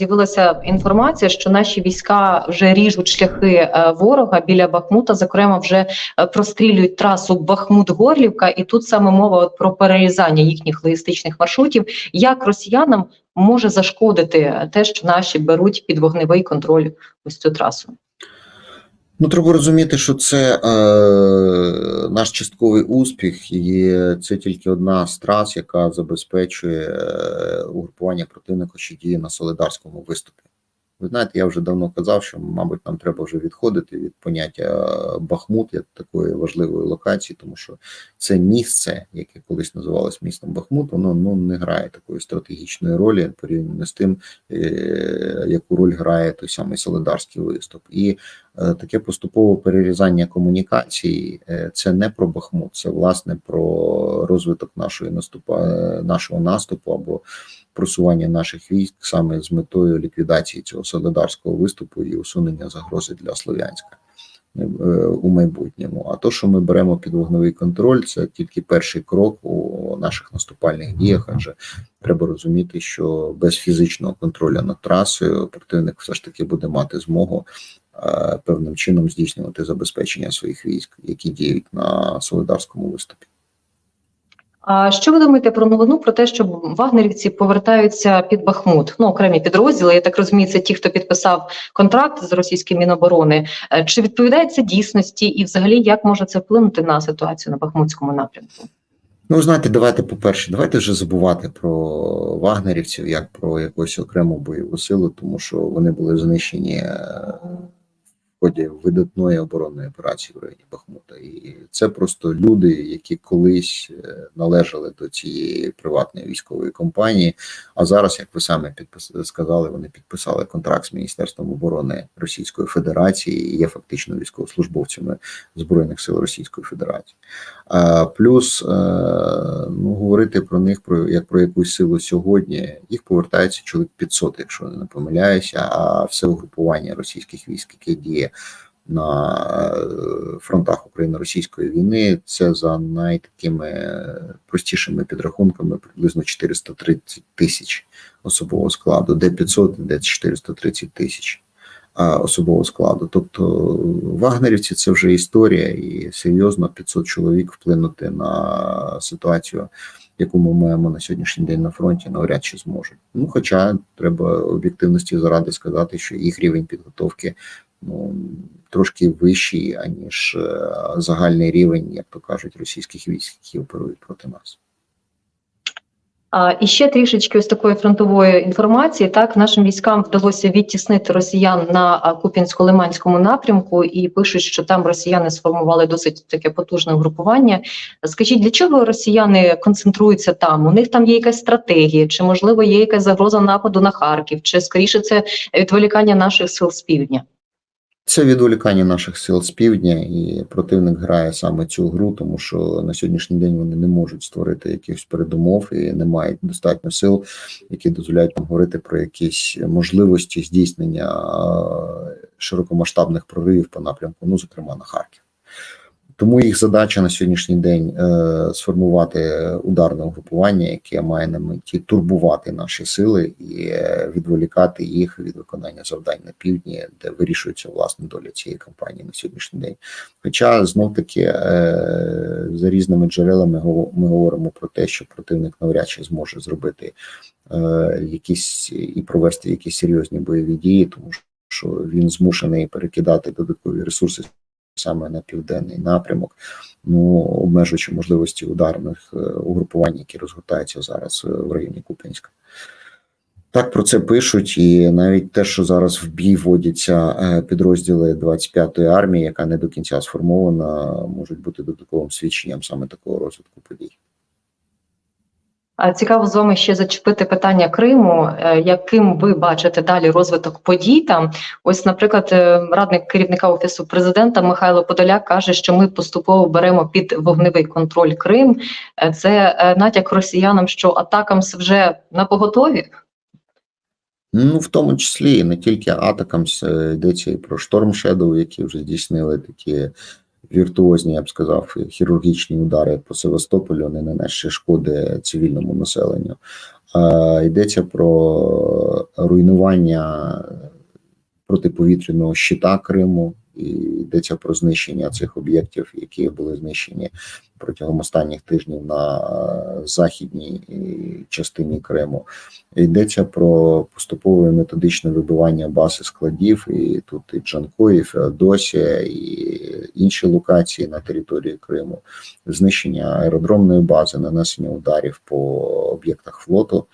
З'явилася інформація, що наші війська вже ріжуть шляхи е, ворога біля Бахмута. Зокрема, вже е, прострілюють трасу Бахмут-Горлівка, і тут саме мова про перерізання їхніх логістичних маршрутів. Як росіянам може зашкодити те, що наші беруть під вогневий контроль ось цю трасу? Ну, треба розуміти, що це е, наш частковий успіх, і це тільки одна з трас, яка забезпечує е, угрупування противника, що діє на солидарському виступі. Ви знаєте, я вже давно казав, що, мабуть, нам треба вже відходити від поняття Бахмут як такої важливої локації, тому що це місце, яке колись називалось містом Бахмут, воно ну не грає такої стратегічної ролі порівняно з тим, е, яку роль грає той самий солидарський виступ. І е, таке поступове перерізання комунікації е, це не про Бахмут, це власне про розвиток нашої наступа, нашого наступу або просування наших військ саме з метою ліквідації цього солидарського виступу і усунення загрози для Слов'янська е, у майбутньому. А то, що ми беремо під вогневий контроль, це тільки перший крок у наших наступальних діях. Адже треба розуміти, що без фізичного контролю над трасою противник все ж таки буде мати змогу е, певним чином здійснювати забезпечення своїх військ, які діють на солидарському виступі. А що ви думаєте про новину про те, що вагнерівці повертаються під Бахмут? Ну окремі підрозділи. Я так розумію, це ті, хто підписав контракт з російським міноборони. Е, Чи відповідає це дійсності, і взагалі як може це вплинути на ситуацію на Бахмутському напрямку? Ну, знаєте, давайте, по-перше, давайте вже забувати про вагнерівців як про якусь окрему бойову силу, тому що вони були знищені е, ході видатної оборонної операції в районі Бахмута. І це просто люди, які колись е, належали до цієї приватної військової компанії. А зараз, як ви підпис... сказали, вони підписали контракт з Міністерством оборони Російської Федерації і є фактично військовослужбовцями Збройних сил Російської Федерації. А, Плюс е, ну, говорити про них про як про якусь силу сьогодні, їх повертається чоловік 500, якщо не помиляюся, а все угрупування російських військ, яке діє на е, фронтах україно-російської війни, це за найтакими простішими підрахунками приблизно 430 тисяч особового складу, де 500, де 430 тисяч особового складу. Тобто вагнерівці це вже історія, і серйозно 500 чоловік вплинути на ситуацію, яку ми маємо на сьогоднішній день на фронті, навряд чи зможуть. Ну, хоча треба об'єктивності заради сказати, що їх рівень підготовки ну трошки вищий, аніж е, загальний рівень, як то кажуть, російських військ, які оперують проти нас. А і ще трішечки ось такої фронтової інформації. Так нашим військам вдалося відтіснити росіян на Куп'янсько-Лиманському напрямку, і пишуть, що там росіяни сформували досить таке потужне групування. Скажіть, для чого росіяни концентруються там? У них там є якась стратегія, чи можливо є якась загроза нападу на Харків, чи скоріше це відволікання наших сил з півдня? Це відволікання наших сил з півдня, і противник грає саме цю гру, тому що на сьогоднішній день вони не можуть створити якихось передумов і не мають достатньо сил, які дозволяють нам говорити про якісь можливості здійснення широкомасштабних проривів по напрямку, ну зокрема на Харків. Тому їх задача на сьогоднішній день е, сформувати ударне угрупування, яке має на меті турбувати наші сили і е, відволікати їх від виконання завдань на півдні, де вирішується власне доля цієї кампанії на сьогоднішній день. Хоча знов таки е, за різними джерелами ми говоримо про те, що противник навряд чи зможе зробити е, якісь і провести якісь серйозні бойові дії, тому що він змушений перекидати додаткові ресурси саме на південний напрямок, ну обмежуючи можливості ударних е, угрупувань, які розгортаються зараз е, в районі Куп'янська. Так про це пишуть, і навіть те, що зараз в бій вводяться е, підрозділи 25-ї армії, яка не до кінця сформована, можуть бути додатковим свідченням саме такого розвитку подій. Цікаво з вами ще зачепити питання Криму, е, яким ви бачите далі розвиток подій там. Ось, наприклад, е, радник керівника офісу президента Михайло Подоляк каже, що ми поступово беремо під вогневий контроль Крим. Е, це натяк росіянам, що атакам вже на поготові. Ну, в тому числі не тільки атакам йдеться і про Storm Shadow, які вже здійснили такі віртуозні, я б сказав, хірургічні удари по Севастополю, не нанесли шкоди цивільному населенню. Йдеться про руйнування протиповітряного щита Криму, і йдеться про знищення цих об'єктів, які були знищені протягом останніх тижнів на е, західній е, частині Криму. Йдеться про поступове методичне вибивання баз складів, і тут і Джанко, і Феодосія, і інші локації на території Криму, знищення аеродромної бази, нанесення ударів по об'єктах флоту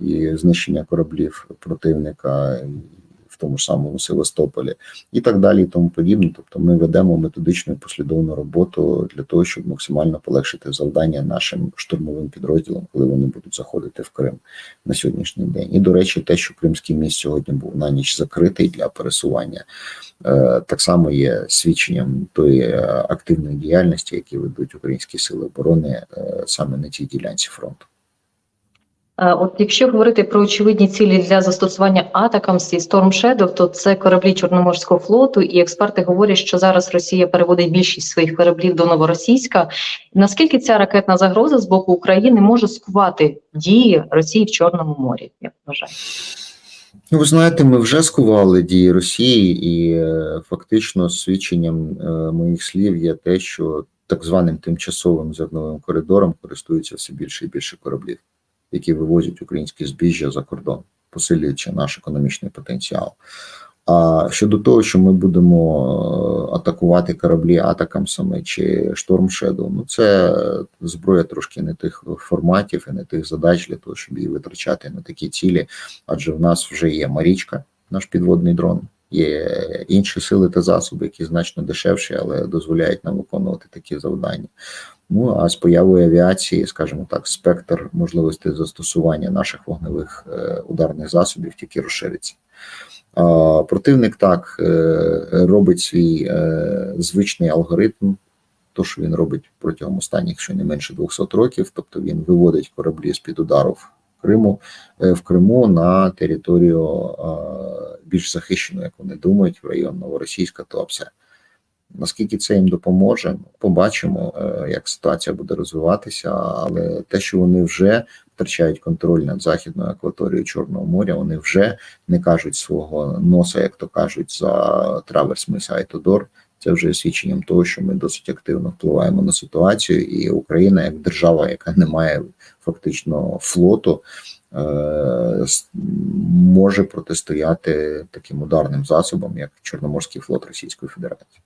і знищення кораблів противника. В тому ж самому Севастополі і так далі, і тому подібне. Тобто, ми ведемо методичну і послідовну роботу для того, щоб максимально полегшити завдання нашим штурмовим підрозділам, коли вони будуть заходити в Крим на сьогоднішній день. І до речі, те, що Кримський міст сьогодні був на ніч закритий для пересування, е, так само є свідченням тої е, активної діяльності, які ведуть українські сили оборони е, саме на цій ділянці фронту. Е, От якщо говорити про очевидні цілі для застосування Атакамс і Storm Shadow, то це кораблі Чорноморського флоту, і експерти говорять, що зараз Росія переводить більшість своїх кораблів до Новоросійська. Наскільки ця ракетна загроза з боку України може скувати дії Росії в Чорному морі? Як вважаєте? Ну, ви знаєте, ми вже скували дії Росії, і е, фактично свідченням е, моїх слів є те, що так званим тимчасовим зерновим коридором користуються все більше і більше кораблів, які вивозять українське збіжжя за кордон, посилюючи наш економічний потенціал. А щодо того, що ми будемо е, атакувати кораблі атакамсами чи Шторм Shadow, ну це зброя трошки не тих форматів і не тих задач для того, щоб її витрачати на такі цілі. Адже в нас вже є Марічка, наш підводний дрон, є інші сили та засоби, які значно дешевші, але дозволяють нам виконувати такі завдання. Ну а з появою авіації, скажімо так, спектр можливостей застосування наших вогневих е, ударних засобів тільки розшириться. Противник так е, робить свій е, звичний алгоритм, то що він робить протягом останніх щонайменше 200 років, тобто він виводить кораблі з під удару Криму в Криму на територію більш захищену, як вони думають, в район Новоросійська, Туапсе. Наскільки це їм допоможе, побачимо, е, як ситуація буде розвиватися, але те, що вони вже втрачають контроль над західною акваторією Чорного моря, вони вже не кажуть свого носа, як то кажуть, за траверс миса Айтодор. Це вже свідченням того, що ми досить активно впливаємо на ситуацію, і Україна, як держава, яка не має фактично флоту, може протистояти таким ударним засобам, як Чорноморський флот Російської Федерації.